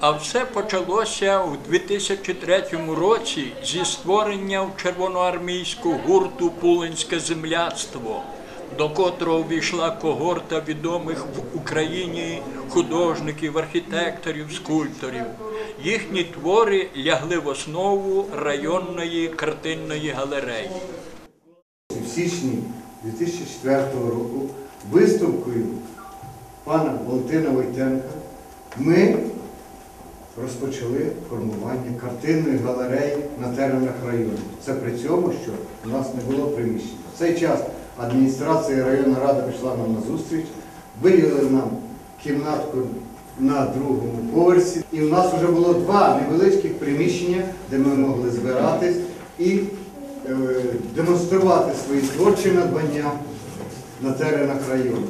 А все почалося у 2003 році зі створення червоноармійського гурту Пулинське земляцтво, до котрого увійшла когорта відомих в Україні художників, архітекторів, скульпторів. Їхні твори лягли в основу районної картинної галереї. В січні 2004 року виставкою пана Валентина Войтенка ми розпочали формування картинної галереї на теренах району. Це при цьому, що у нас не було приміщення. В цей час адміністрація районна рада пішла нам на зустріч, виділили нам кімнатку на другому поверсі. І в нас вже було два невеличких приміщення, де ми могли збиратись і е, демонструвати свої творчі надбання на теренах району.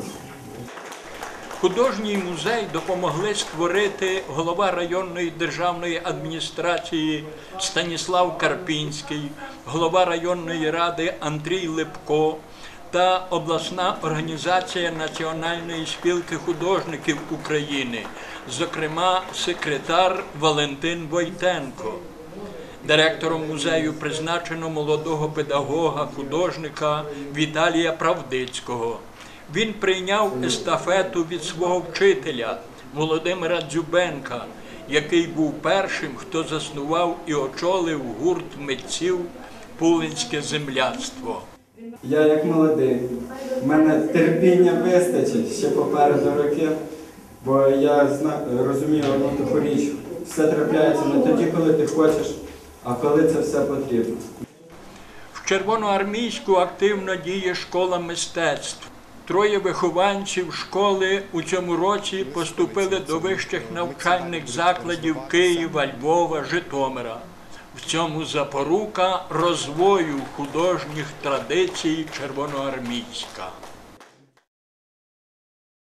Художній музей допомогли створити голова районної державної адміністрації Станіслав Карпінський, голова районної ради Андрій Липко та обласна організація Національної спілки художників України, зокрема секретар Валентин Войтенко. Директором музею призначено молодого педагога, художника Віталія Правдицького. Він прийняв естафету від свого вчителя Володимира Дзюбенка, який був першим, хто заснував і очолив гурт митців Пулинське земляцтво. Я як молодий, в мене терпіння вистачить ще попереду роки, бо я розумію одну таку річ. Все трапляється не тоді, коли ти хочеш, а коли це все потрібно. В Червоноармійську активно діє школа мистецтв. Троє вихованців школи у цьому році поступили до вищих навчальних закладів Києва, Львова, Житомира. В цьому запорука розвою художніх традицій червоноармійська.